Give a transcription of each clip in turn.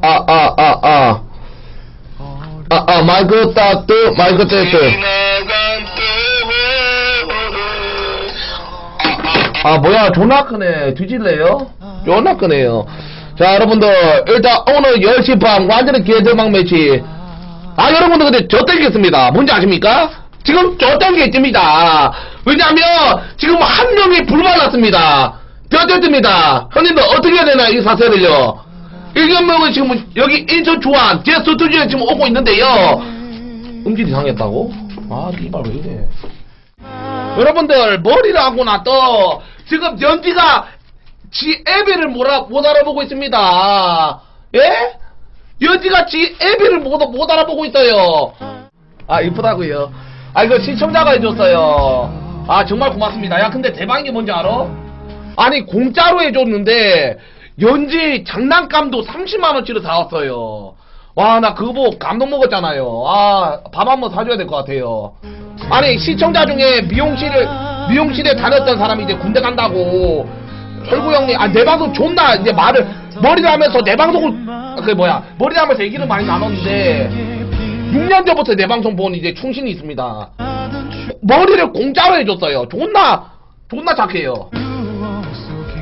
아, 아, 아, 아. 아, 아, 마이크 따뜻, 마이크 테스트. 아, 뭐야, 존나 크네. 뒤질래요? 존나 크네요. 자, 여러분들, 일단 오늘 10시 반 완전히 개대박 매치. 아, 여러분들 근데 저 땡겼습니다. 뭔지 아십니까? 지금 저 땡겼습니다. 왜냐면, 지금 한 명이 불발랐습니다. 뼈대듭니다. 형님들, 어떻게 해야 되나, 이 사세를요? 일견명은 지금 여기 인천 주안 제 스튜디오에 지금 오고 있는데요. 음질 이 상했다고? 아, 이발 왜 이래? 여러분들 머리를 하고 나 또 지금 연지가 지 애비를 못, 알아, 못 알아보고 있습니다. 예? 연지가 지 애비를 못, 못 알아보고 있어요. 아 이쁘다고요. 아 이거 시청자가 해줬어요. 아 정말 고맙습니다. 야 근데 대박인 게 뭔지 알아? 아니 공짜로 해줬는데 연지 장난감도 30만 원치를 사왔어요. 와 나 그거 보고 감동 먹었잖아요. 아 밥 한번 사줘야 될 것 같아요. 아니 시청자 중에 미용실을 미용실에 다녔던 사람이 이제 군대 간다고 철구 형님 아 내 방송 존나 이제 말을 머리를 하면서 내 방송을 그 뭐야 머리를 하면서 얘기를 많이 나눴는데 6년 전부터 내 방송 본 이제 충신이 있습니다. 머리를 공짜로 해줬어요. 존나 존나 착해요.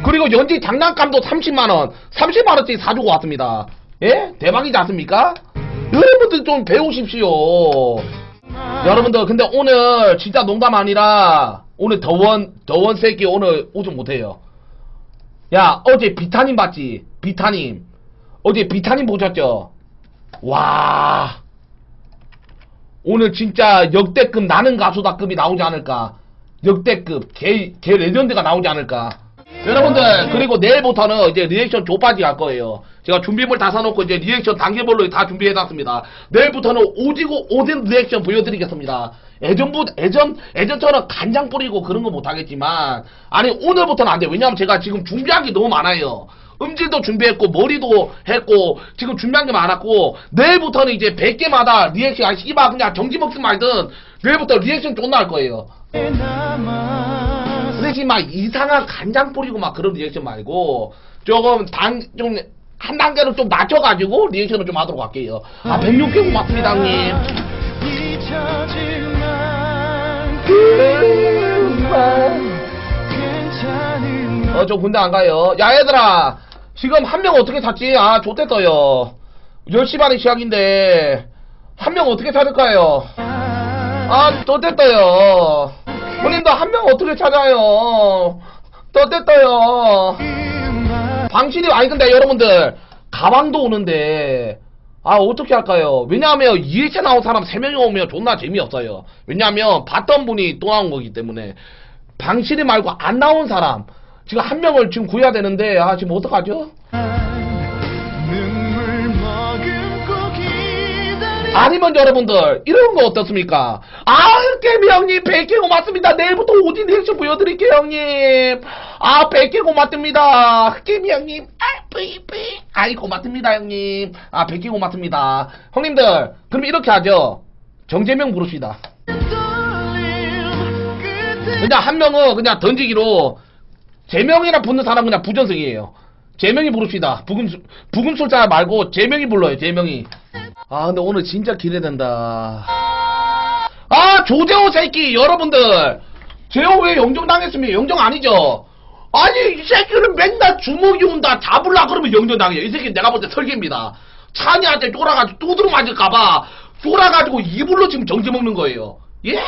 그리고 연지 장난감도 30만원, 30만원짜리 사주고 왔습니다. 예? 대박이지 않습니까? 여러분들 좀 배우십시오. 여러분들, 근데 오늘 진짜 농담 아니라, 오늘 더원, 더원 새끼 오늘 오줌 못해요. 야, 어제 비타민 봤지? 비타민. 어제 비타민 보셨죠? 와. 오늘 진짜 역대급 나는 가수다급이 나오지 않을까. 역대급, 개, 개 레전드가 나오지 않을까. 여러분들 그리고 내일부터는 이제 리액션 조빠지 할 거예요. 제가 준비물 다 사놓고 이제 리액션 단계별로 다 준비해놨습니다. 내일부터는 오지고 오딘 리액션 보여드리겠습니다. 예전부 예전 예전처럼 간장 뿌리고 그런 거 못하겠지만 아니 오늘부터는 안 돼. 왜냐면 제가 지금 준비한 게 너무 많아요. 음질도 준비했고 머리도 했고 지금 준비한 게 많았고 내일부터는 이제 100개마다 리액션 아니 씨발 그냥 정지 먹든 말든 내일부터 리액션 존나 할 거예요. 그 대신 막 이상한 간장 뿌리고 막 그런 리액션 말고 조금 단좀 한 단계로 좀 낮춰가지고 리액션을 좀 하도록 할게요. 아 106개 고맙습니다 형님. 어 저 군대 안 가요. 야 얘들아 지금 한 명 어떻게 찾지? 아 좋댔어요. 10시 반에 시작인데 한 명 어떻게 찾을까요? 아, 또 됐어요. 형님도 한 명 어떻게 찾아요? 또 됐어요. 방실이, 아니, 근데 여러분들, 가방도 오는데, 아, 어떻게 할까요? 왜냐하면 2일차 나온 사람 3명이 오면 존나 재미없어요. 왜냐하면 봤던 분이 또 나온 거기 때문에. 방실이 말고 안 나온 사람, 지금 한 명을 지금 구해야 되는데, 아, 지금 어떡하죠? 아니면 여러분들 이런 거 어떻습니까? 아 깨미 형님 100개 고맙습니다. 내일부터 오디 리액션 보여드릴게요 형님. 아 100개 고맙습니다. 깨미 형님 아 뿌이뿌이. 아이 고맙습니다 형님. 아 100개 고맙습니다. 형님들 그럼 이렇게 하죠. 정재명 부릅시다. 그냥 한 명은 그냥 던지기로 제명이랑 붙는 사람 그냥 부전승이에요. 제명이 부릅시다. 부금 부금술자 말고 제명이 불러요 제명이. 아 근데 오늘 진짜 기대된다. 아 조재호 새끼 여러분들. 재호 왜 영정 당했습니까? 영정 아니죠? 아니 이 새끼는 맨날 주먹이 온다. 잡을라 그러면 영정 당해요. 이 새끼 내가 볼 때 설계입니다. 찬이한테 쫄아가지고 두드러 맞을까봐 쫄아가지고 이불로 지금 정지 먹는 거예요. 예?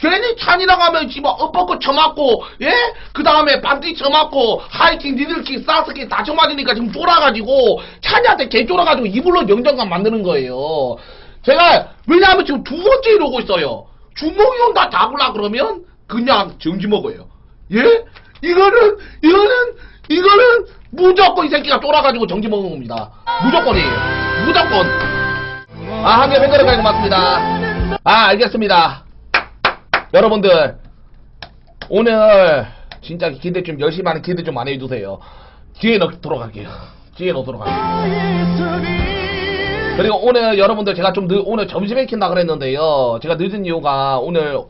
괜히 찬이랑 하면 지금 엇벗고 쳐맞고 예? 그 다음에 반디 쳐맞고 하이킹 니들킥 사스킥 다 쳐맞으니까 지금 쫄아가지고 찬이한테 개 쫄아가지고 이불로 영정감 만드는 거예요 제가 왜냐하면 지금 두 번째 이러고 있어요 주먹이 온다 잡으려 그러면 그냥 정지 먹어요 예? 이거는 이거는 이거는 무조건 이 새끼가 쫄아가지고 정지 먹은 겁니다 무조건이에요 무조건 아, 한개 팬가르까지 고맙습니다. 아, 알겠습니다. 여러분들, 오늘, 진짜 기대 좀, 열심히 하는 기대 좀 많이 해주세요. 뒤에 넣도록 할게요. 뒤에 넣도록 할게요. 그리고 오늘 여러분들 제가 좀 늦, 오늘 점심에 킨다 그랬는데요. 제가 늦은 이유가 오늘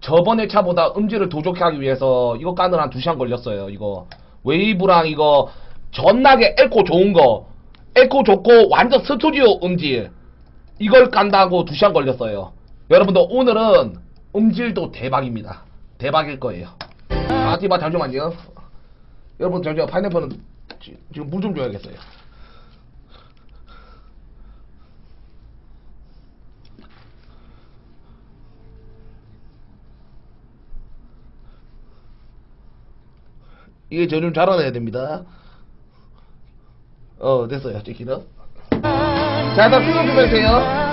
저번에 차보다 음질을 더 좋게 하기 위해서 이거 까느라 한 2시간 걸렸어요. 이거 웨이브랑 이거 전나게 에코 좋은 거 에코 좋고 완전 스튜디오 음질 이걸 깐다고 2시간 걸렸어요. 여러분들 오늘은 음질도 대박입니다. 대박일 거예요. 아, 디바 잠시만요. 여러분 잠시만 파인애플은 지- 지금 물 좀 줘야겠어요. 이게 전좀 자라나야 됩니다. 어 됐어요 찍히는. 자 일단 수정 좀 해주세요.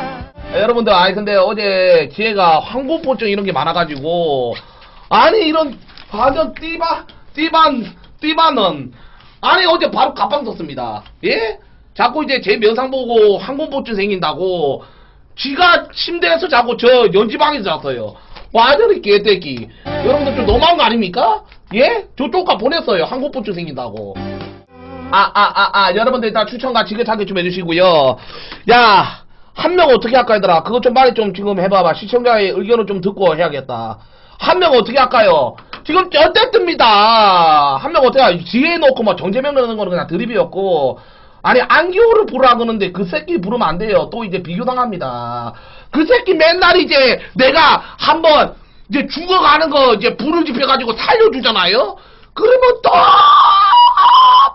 아, 여러분들 아니 근데 어제 지혜가 황고포증 이런 게 많아가지고 아니 이런 완전 띠바 띠반 띠바는 아니 어제 바로 갑방 썼습니다. 예? 자꾸 이제 제 면상 보고 황고포증 생긴다고 지가 침대에서 자고 저 연지방에서 잤어요. 완전히 개떼기. 여러분들 좀 너무한 거 아닙니까? 예? 저쪽가 보냈어요. 한국부증 생긴다고. 아, 아, 아, 아, 여러분들 일단 추천과 지게차기 좀 해주시고요. 야, 한 명 어떻게 할까 얘들아. 그것 좀 빨리 좀 지금 해봐봐. 시청자의 의견을 좀 듣고 해야겠다. 한 명 어떻게 할까요? 지금 어땠습니다. 한 명 어떻게 할까? 지혜 놓고 뭐 정재명 넣는 거는 그냥 드립이었고. 아니, 안기호를 부르라 그러는데 그 새끼 부르면 안 돼요. 또 이제 비교당합니다. 그 새끼 맨날 이제 내가 한번 이제 죽어가는 거 이제 불을 지펴가지고 살려주잖아요? 그러면 또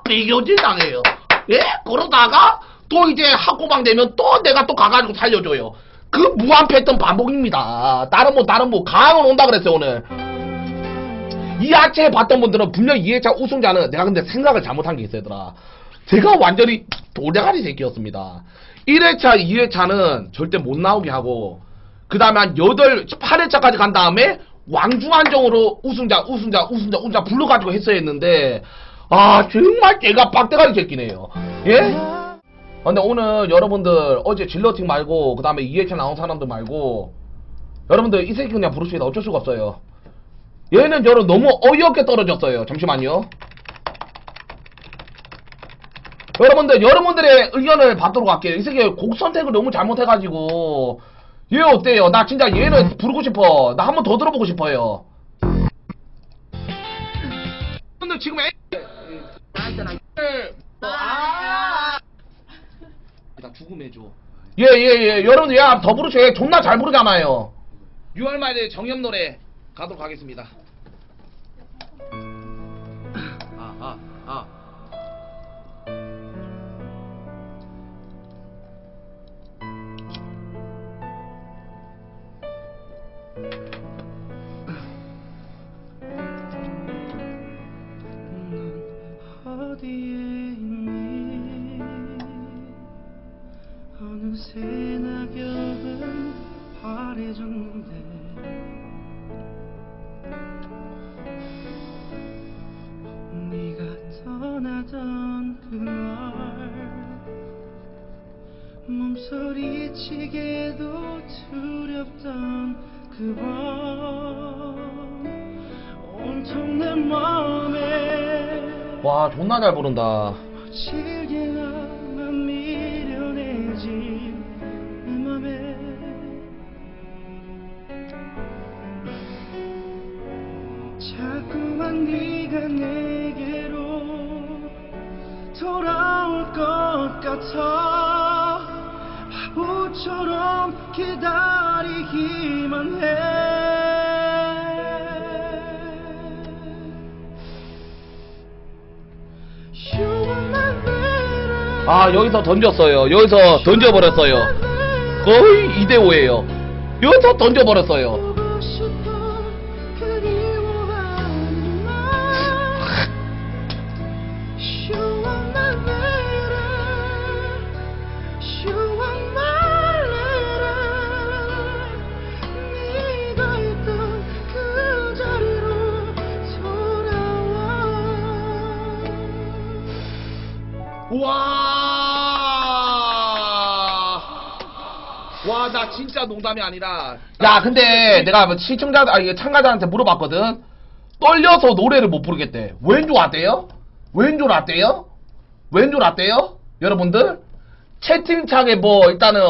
비교질 당해요. 예? 그러다가 또 이제 학고방 되면 또 내가 또 가가지고 살려줘요. 그 무한 패턴 반복입니다. 다른 뭐 다른 뭐 강은 온다 그랬어요 오늘. 이 야채 봤던 분들은 분명 이 2회차 우승자는 내가 근데 생각을 잘못한 게 있어요, 얘들아. 제가 완전히 도대가리 새끼였습니다. 1회차, 2회차는 절대 못 나오게 하고, 그 다음에 한 8, 8회차까지 간 다음에 왕중한정으로 우승자, 우승자, 우승자, 우승자 불러가지고 했어야 했는데, 아, 정말 제가 빡대가리 새끼네요. 예? 아, 근데 오늘 여러분들 어제 질러팅 말고, 그 다음에 2회차 나온 사람들 말고, 여러분들 이 새끼 그냥 부르십니다. 어쩔 수가 없어요. 얘는 저는 너무 어이없게 떨어졌어요. 잠시만요. 여러분들, 여러분들의 의견을 받도록 할게요. 이 새끼 곡 선택을 너무 잘못해가지고, 얘 어때요? 나 진짜 얘는 부르고 싶어. 나 한 번 더 들어보고 싶어요. 근데 지금 애... 아! 나 죽음해줘. 예, 예, 예. 여러분들, 야, 더 부르죠. 얘 존나 잘 부르잖아요. 6월 말에 정엽 노래 가도록 하겠습니다. 아, 아, 아. 넌 어디에 있 어느새 낙엽은 파래졌는데 네가 떠나던 그날 몸서리치게도 두렵던 그밤 온통 내 맘에 와, 존나 잘 부른다. 기다리기만 해. 아, 여기서 던졌어요. 여기서 던져버렸어요. 거의 2대5예요. 여기서 던져버렸어요. 진짜 농담이 아니라. 야, 근데 내가 뭐 시청자, 아, 이게 참가자한테 물어봤거든? 떨려서 노래를 못 부르겠대. 왠줄 알대요? 왠줄 알대요? 왠줄 알대요? 여러분들? 채팅창에 뭐, 일단은,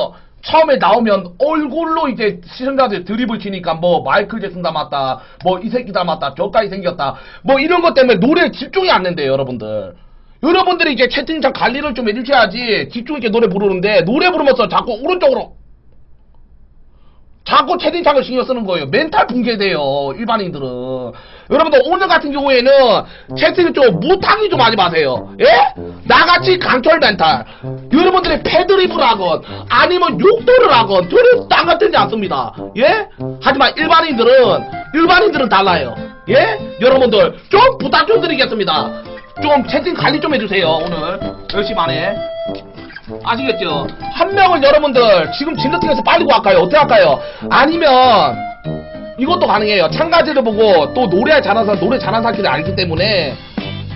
처음에 나오면 얼굴로 이제 시청자들 드립을 치니까 뭐 마이클 잭슨 닮았다, 뭐 이 새끼 닮았다, 저까지 생겼다, 뭐 이런 것 때문에 노래에 집중이 안 된대요, 여러분들. 여러분들이 이제 채팅창 관리를 좀 해주셔야지 집중 있게 노래 부르는데 노래 부르면서 자꾸 오른쪽으로 자꾸 채팅창을 신경 쓰는 거예요. 멘탈 붕괴돼요. 일반인들은. 여러분들 오늘 같은 경우에는 채팅을 좀 무탕이 좀 하지 마세요. 예? 나같이 강철 멘탈. 여러분들이 패드립을 하건 아니면 욕도를 하건 저는 땅 같은지 않습니다. 예? 하지만 일반인들은 일반인들은 달라요. 예? 여러분들 좀 부탁 좀 드리겠습니다. 좀 채팅 관리 좀 해주세요. 오늘 10시 반에. 아시겠죠? 한 명을 여러분들 지금 진더팅에서 빨리고 할까요? 어떻게 할까요? 아니면 이것도 가능해요. 참가지를 보고 또 노래 잘하는 사람, 노래 잘하는 사람끼리 알기 때문에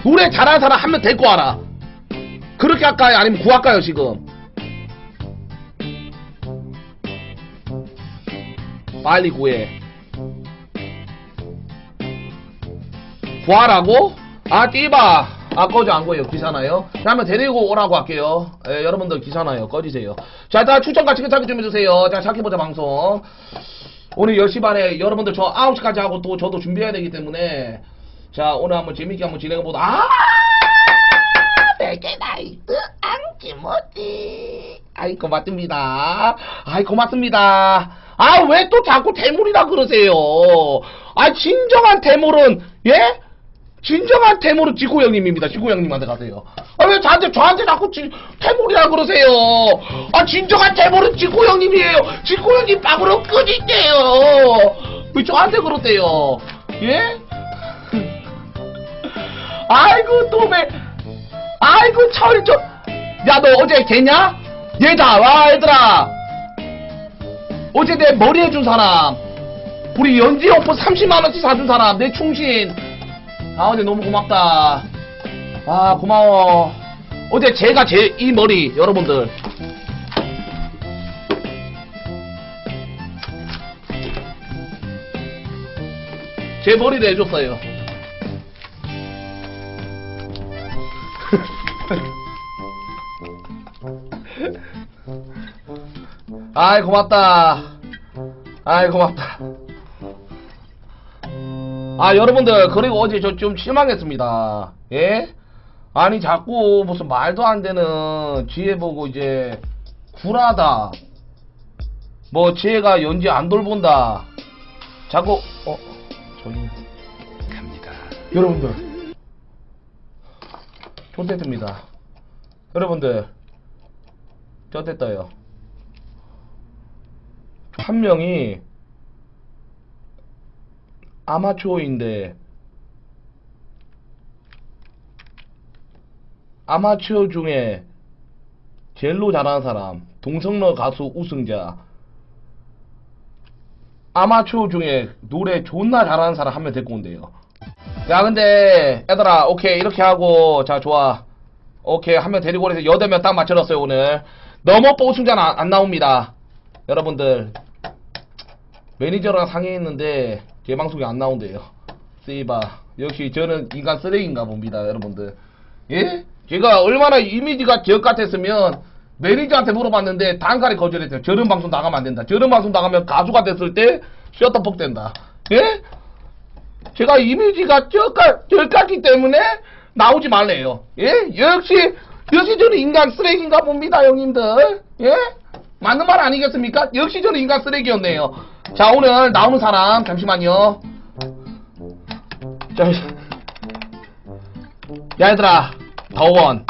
노래 잘하는 사람 한 명 데리고 와라. 그렇게 할까요? 아니면 구할까요, 지금? 빨리 구해. 구하라고? 아, 띠바. 아, 꺼져, 안 꺼요. 귀찮아요. 자, 한번 데리고 오라고 할게요. 예, 여러분들 귀찮아요. 꺼지세요. 자, 다 추천 같이 찾기 좀 해주세요. 자, 시작해보자, 방송. 오늘 10시 반에 여러분들 저 9시까지 하고 또 저도 준비해야 되기 때문에 자, 오늘 한번 재밌게 한번 진행해보자. 아! 되게 나이트 안기 뭐지? 아이, 고맙습니다. 아이, 고맙습니다. 아, 왜 또 자꾸 대물이라 그러세요? 아, 진정한 대물은, 예? 진정한 태모는 지코 형님입니다. 지코 형님한테 가세요. 아, 왜 저한테, 저한테 자꾸 지, 태모이라 그러세요? 아, 진정한 태모는 지코 형님이에요. 지코 형님 빵으로 끄질게요. 왜 저한테 그러세요? 예? 아이고, 또매 아이고, 철 좀. 야, 너 어제 걔냐? 얘다, 와, 얘들아. 어제 내 머리 해준 사람. 우리 연지 오프 30만원치 사준 사람. 내 충신. 아 어제 너무 고맙다. 아 고마워. 어제 제가 제 이 머리 여러분들. 제 머리를 해줬어요. 아이 고맙다. 아이 고맙다 아 여러분들 그리고 어제 저 좀 실망했습니다. 예? 아니 자꾸 무슨 말도 안 되는 지혜 보고 이제 굴하다. 뭐 지혜가 연지 안 돌본다. 자꾸 어 저기 갑니다. 여러분들. 좋댔습니다. 여러분들 좋댔어요. 한 명이 아마추어인데 아마추어 중에 제일로 잘하는 사람 동성로 가수 우승자. 아마추어 중에 노래 존나 잘하는 사람 한 명 데리고 온대요. 야 근데 얘들아 오케이 이렇게 하고 자 좋아. 오케이 한 명 데리고 오래서 여덟 명 딱 맞춰놨어요 오늘. 넘어뽀 우승자는 안, 안 나옵니다. 여러분들. 매니저랑 상의했는데 제 방송에 안 나온대요. 씨바 역시 저는 인간 쓰레기인가 봅니다, 여러분들. 예? 제가 얼마나 이미지가 기억 같았으면 매니저한테 물어봤는데 단칼에 거절했어요. 저런 방송 나가면 안 된다. 저런 방송 나가면 가수가 됐을 때 셔터폭 된다. 예? 제가 이미지가 저까 저같기 때문에 나오지 말래요. 예? 역시 역시 저는 인간 쓰레기인가 봅니다, 형님들. 예? 맞는 말 아니겠습니까? 역시 저는 인간 쓰레기였네요. 자, 오늘 나오는 사람, 잠시만요. 자, 야, 얘들아. 더원.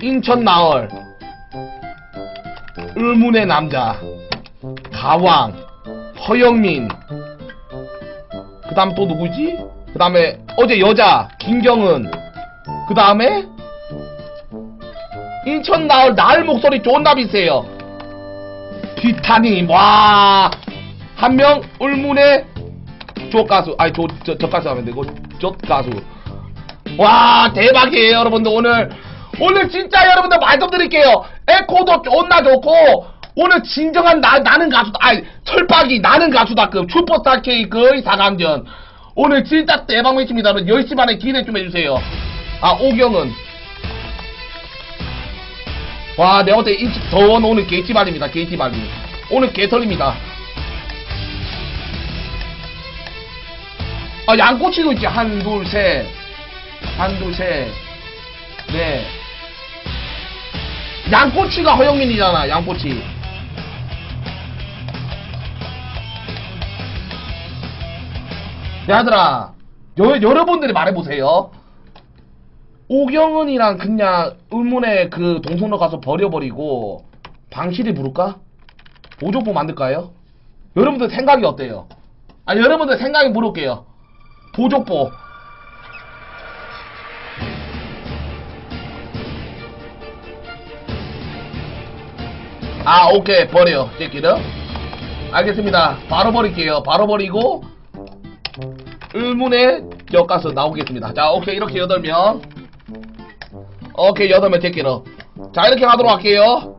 인천 나얼. 을문의 남자. 가왕. 허영민. 그 다음 또 누구지? 그 다음에 어제 여자. 김경은. 그 다음에 인천 나얼 나을 목소리 존나 비세요. 비타님 와. 한 명 울문의 조 가수. 아니 조저 저 가수 하면 되고 조 가수. 와 대박이에요 여러분들. 오늘 오늘 진짜 여러분들 말씀드릴게요. 에코도 존나 좋고 오늘 진정한 나, 나는 가수다. 아니 철박이 나는 가수다급 슈퍼스타 K의 4강전. 오늘 진짜 대박 매치입니다 여러분 10시 반에 기대 좀 해주세요. 아 오경은. 와, 내가 볼때 더원 오늘 게이티 발입니다. 게이티 발이. 오늘 개털입니다. 아, 양꼬치도 있지. 한, 둘, 셋. 한, 둘, 셋. 네. 양꼬치가 허영민이잖아, 양꼬치. 야들아, 여, 여러분들이 말해보세요. 오경은이랑 그냥 의문의 그 동성로 가서 버려버리고 방실이 부를까? 보조부 만들까요? 여러분들 생각이 어때요? 아니 여러분들 생각이 물을게요. 보조보. 아 오케이. 버려 새끼들 알겠습니다. 바로 버릴게요. 바로 버리고 의문의 엮가서 나오겠습니다. 자 오케이. 이렇게 8명. 오케이. 8명 새끼들 자 이렇게 가도록 할게요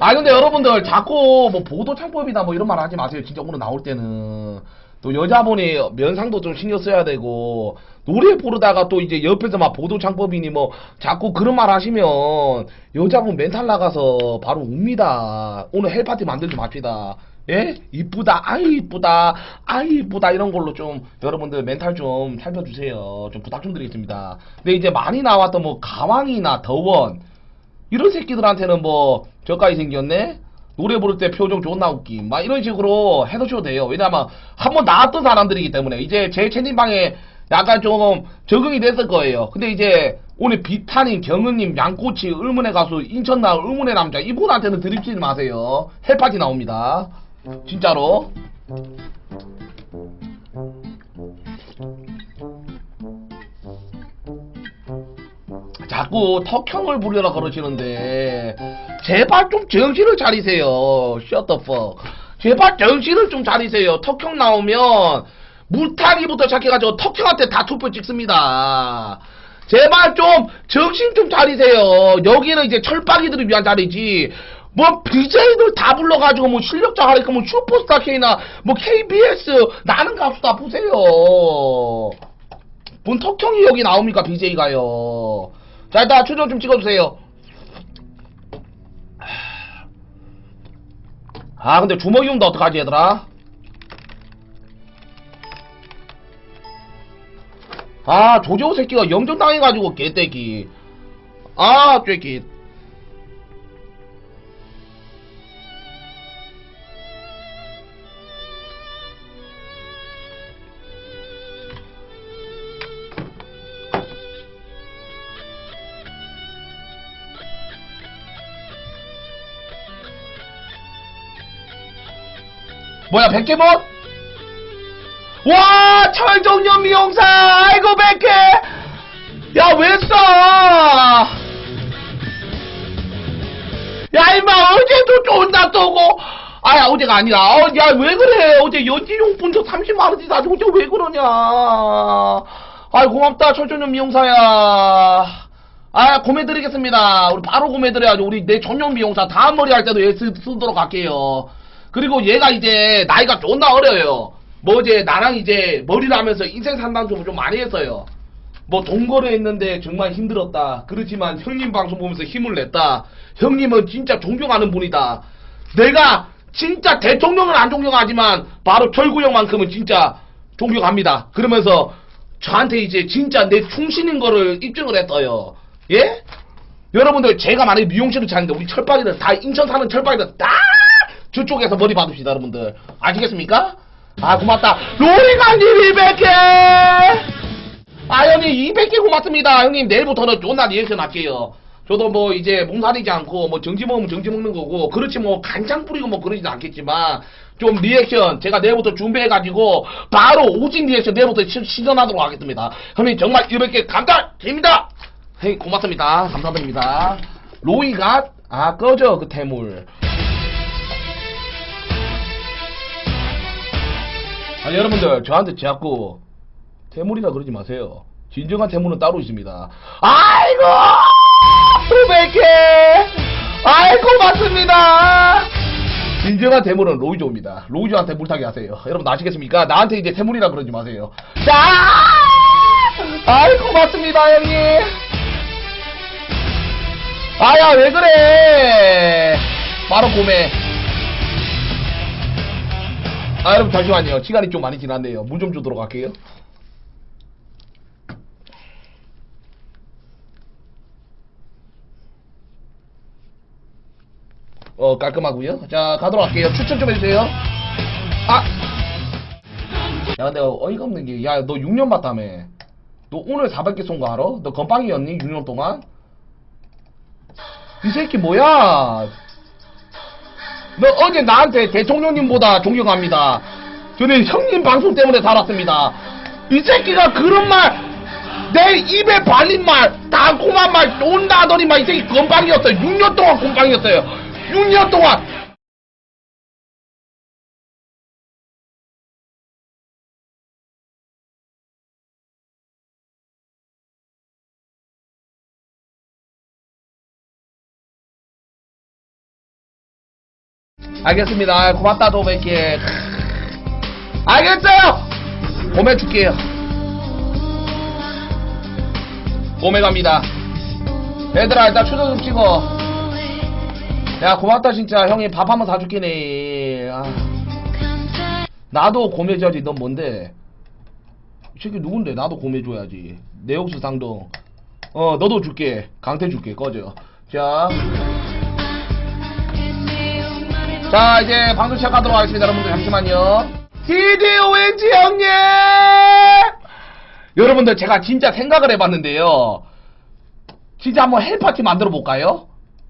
아 근데 여러분들 자꾸 뭐 보도 창법이다 뭐 이런 말 하지 마세요. 진짜 오늘 나올 때는 또 여자분이 면상도 좀 신경 써야 되고 노래 부르다가 또 이제 옆에서 막 보도 창법이니 뭐 자꾸 그런 말 하시면 여자분 멘탈 나가서 바로 웁니다. 오늘 헬파티 만들지 맙시다. 예? 이쁘다, 아이 이쁘다, 아이 이쁘다 이런 걸로 좀 여러분들 멘탈 좀 살펴주세요. 좀 부탁 좀 드리겠습니다. 근데 이제 많이 나왔던 뭐 가왕이나 더원 이런 새끼들한테는 뭐 저까지 생겼네? 노래 부를 때 표정 존나 웃김. 막 이런 식으로 해두셔도 돼요. 왜냐면 한번 나왔던 사람들이기 때문에. 이제 제 채팅방에 약간 좀 적응이 됐을 거예요. 근데 이제 오늘 비타님 경은님 양꼬치 의문의 가수 인천나 의문의 남자 이분한테는 드립치지 마세요. 헬파티 나옵니다. 진짜로 자꾸 턱형을 부려라 그러시는데 제발 좀 정신을 차리세요. Fuck. 제발 정신을 좀 차리세요. 턱형 나오면 물타기부터 시작해가지고 턱형한테 다 투표 찍습니다. 제발 좀 정신 좀 차리세요. 여기는 이제 철박이들을 위한 자리지. 뭐 BJ들 다 불러가지고 뭐 실력자 하니까 뭐 슈퍼스타 K나 뭐 KBS 나는 가수 다 보세요. 뭔 턱형이 여기 나옵니까 BJ가요. 자 일단 추정 좀 찍어주세요. 아 근데 주먹이 용도 어떡하지 얘들아? 아 조재호 새끼가 영전당해가지고 개떼기 아 쬐끼 뭐야 백개몬? 와 철종년 미용사! 아이고 백개! 야왜 써? 야 임마 어제도 존나 쏘고. 아야 어제가 아니라. 어, 야왜 그래? 어제 연지용품 저 30만원치 사주고 저왜 그러냐. 아이 고맙다 철종년 미용사야. 아 고매드리겠습니다. 우리 바로 고매드려야죠. 우리 내 전용 미용사 다음 머리 할 때도 얘 쓰, 쓰도록 할게요 그리고 얘가 이제 나이가 존나 어려요. 뭐 이제 나랑 이제 머리를 하면서 인생 상담 좀, 좀 많이 했어요. 뭐 동거래 했는데 정말 힘들었다. 그렇지만 형님 방송 보면서 힘을 냈다. 형님은 진짜 존경하는 분이다. 내가 진짜 대통령은 안 존경하지만 바로 철구형만큼은 진짜 존경합니다. 그러면서 저한테 이제 진짜 내 충신인 거를 입증을 했어요. 예? 여러분들 제가 만약에 미용실을 차는데 우리 철박이들 다 인천 사는 철박이들 다 저쪽에서 머리 받읍시다 여러분들. 아시겠습니까? 아 고맙다. 로리가님 200개! 아 형님 200개 고맙습니다. 형님 내일부터는 존나 리액션 할게요. 저도 뭐 이제 몸살이지 않고 뭐 정지 먹으면 정지 먹는 거고 그렇지 뭐 간장 뿌리고 뭐 그러진 않겠지만 좀 리액션 제가 내일부터 준비해가지고 바로 오직 리액션 내일부터 시- 시전하도록 하겠습니다. 형님 정말 200개 감사드립니다. 형님 고맙습니다. 감사드립니다. 로이가 아 꺼져 그 태물 아니 여러분들 저한테 자꾸 태물이라 그러지 마세요. 진정한 태물은 따로 있습니다. 아이고 500개 아이고 맞습니다. 진정한 대물은 로이조입니다. 로이조한테 물타기 하세요. 여러분 아시겠습니까? 나한테 이제 태물이라 그러지 마세요. 자! 아이 고맙습니다 형님. 아야 왜 그래? 바로 고매. 아 여러분 잠시만요. 시간이 좀 많이 지났네요. 물 좀 주도록 할게요. 어 깔끔하고요. 자 가도록 할게요. 추천 좀 해주세요. 아. 야 근데 어이가 없는 게 야 너 6년 봤다며. 너 오늘 400개 쏜 거 알아? 너 건빵이었니? 6년 동안? 이 새끼 뭐야? 너 어제 나한테 대통령님보다 존경합니다. 저는 형님 방송 때문에 살았습니다. 이 새끼가 그런 말, 내 입에 발린 말, 달콤한 말, 쫀다 하더니만 이 새끼 건빵이었어요. 6년 동안 건빵이었어요. 6년 동안. 알겠습니다. 고맙다, 도백기. 알겠어요! 고매 줄게요. 고매 갑니다. 얘들아, 일단 추석 좀 찍어. 야, 고맙다, 진짜. 형이 밥 한번 사줄게네. 아. 나도 고매 줘야지. 넌 뭔데? 이 새끼 누군데? 나도 고매 줘야지. 내 혹시 상동. 어, 너도 줄게. 강태 줄게. 꺼져. 자. 자 이제 방송 시작하도록 하겠습니다. 여러분들 잠시만요. TDONG 형님! 여러분들 제가 진짜 생각을 해봤는데요. 진짜 한번 헬파티 만들어 볼까요?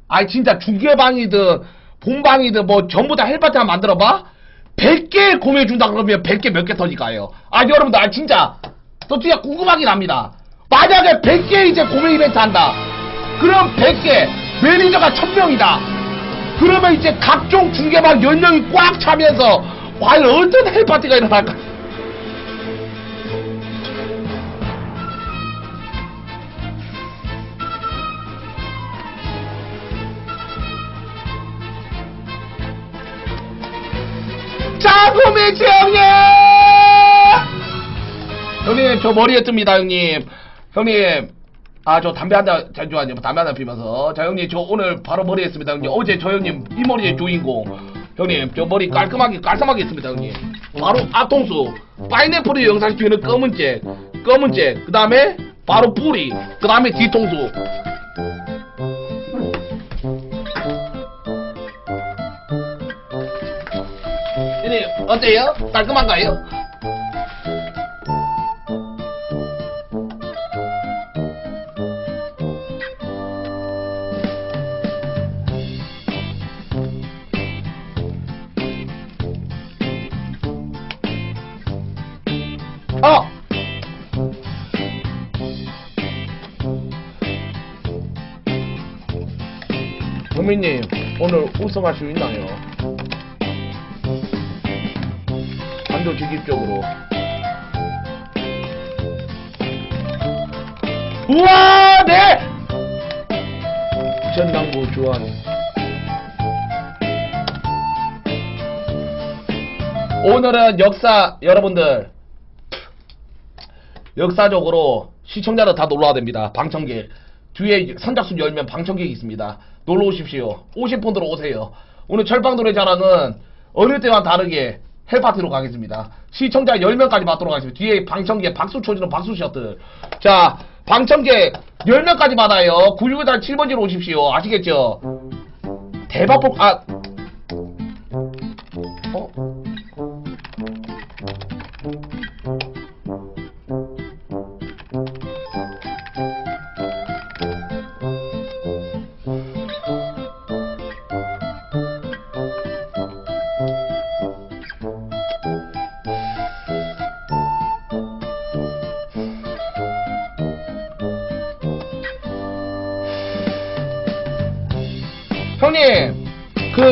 아니 진짜 중계방이든 본방이든 뭐 전부 다 헬파티 한번 만들어봐. 100개 공유해준다 그러면 100개 몇 개 터질까요? 아 여러분들 아 진짜. 또 진짜 궁금하긴 합니다. 만약에 100개 이제 공유 이벤트 한다. 그럼 100개. 매니저가 1000명이다 그러면 이제 각종 중계방 연령이 꽉 차면서 과연 어떤 헬파티가 일어날까? 자구미치 형님! 형님 저 머리에 뜹니다 형님 형님 아 저 담배 한대 잠시만요 담배 한대 피면서. 자 형님 저 오늘 바로 머리 했습니다 형님. 어제 저 형님 이 머리의 주인공. 형님 저 머리 깔끔하게 깔끔하게 했습니다 형님. 바로 앞통수. 파인애플이 영상시키는 검은색 검은색 그 다음에 바로 뿌리 그 다음에 뒤통수. 형님 어때요? 깔끔한가요? 오늘 우승할 수 있나요? 단도직입적으로 우와 네! 전당부 주한 오늘은 역사 여러분들 역사적으로 시청자들 다 놀러와 됩니다. 방청객. 뒤에 선착순 열면 방청객이 있습니다. 놀러 오십시오. 오신 분들 오세요. 오늘 철방 노래 자랑은 어느 때와 다르게 헬파티로 가겠습니다. 시청자 10명까지 받도록 하겠습니다. 뒤에 방청객 박수 쳐주는 박수 셔틀. 자, 방청객 10명까지 받아요. 96달 7번지로 오십시오. 아시겠죠? 대박 폭, 아. 어?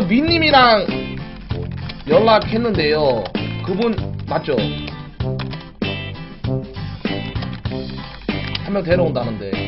민님이랑 연락했는데요. 그분 맞죠? 한 명 데려온다는데.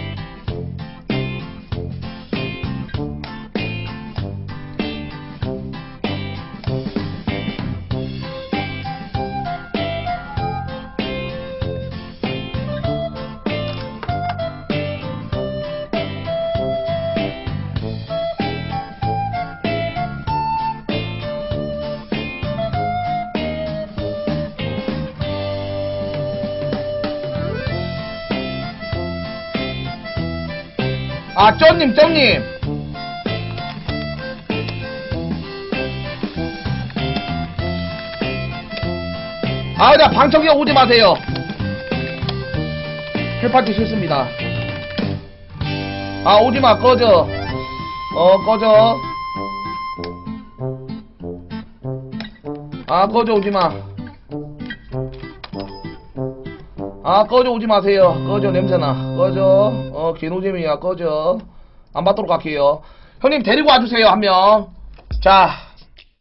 아, 쩌님, 쩌님. 아, 나 방청객 오지 마세요. 헬파티 싫습니다. 아, 오지 마, 꺼져. 어, 꺼져. 아, 꺼져, 오지 마. 아, 꺼져, 오지 마세요. 꺼져, 냄새나. 꺼져. 어, 개노잼이야, 꺼져. 안 받도록 할게요. 형님, 데리고 와주세요, 한 명. 자,